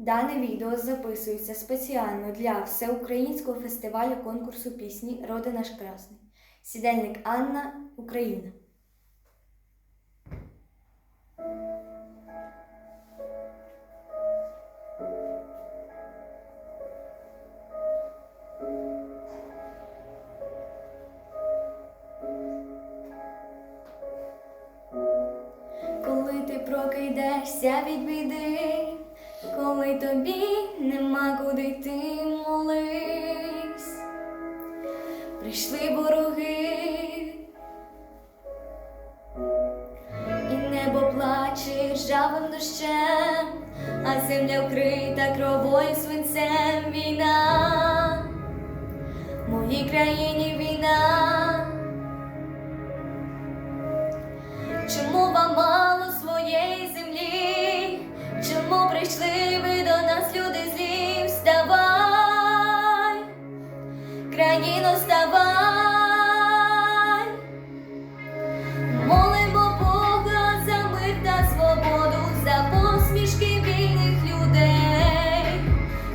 Дане відео записується спеціально для всеукраїнського фестивалю конкурсу пісні Роди наш красний. Сідельник Анна, Україна. Коли ти прокидешся від біди, коли тобі нема куди йти, молись, прийшли вороги, і небо плаче ржавим дощем, а земля вкрита кровою свинцем. Війна, в моїй країні війна. Чому прийшли ви до нас, люди злі? Вставай, країно, вставай, молимо Бога за мир та свободу, за посмішки вільних людей.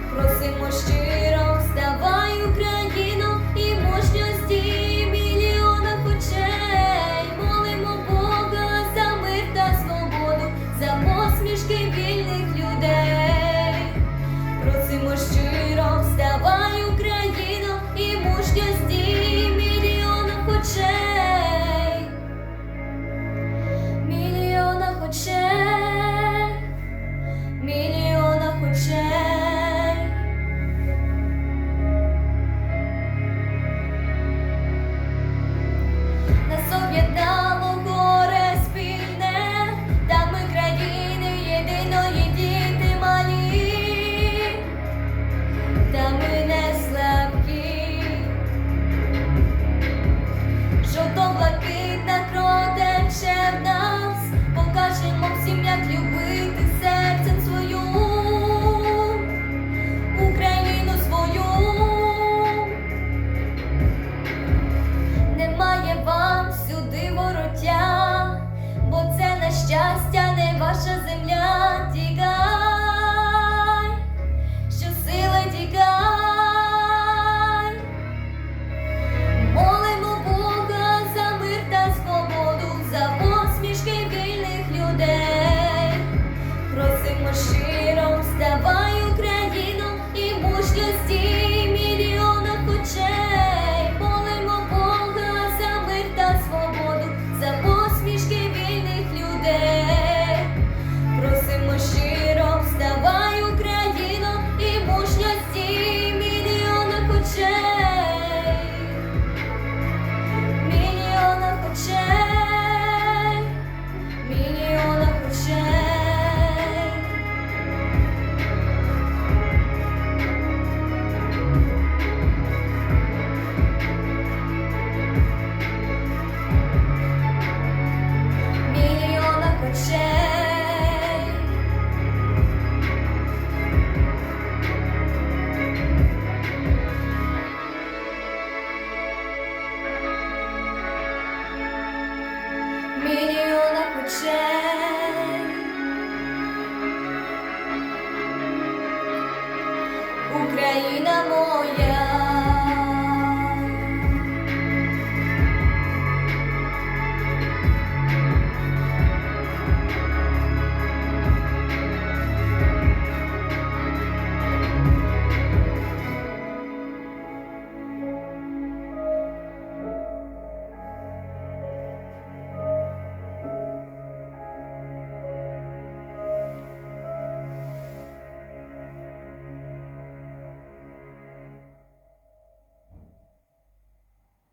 Просимо щиро, вставай, Україно, і мужності мільйона очей. Молимо Бога за мир та свободу, за посмішки вільних людей. Щастя не ваша земля. Тікай, Україна моя.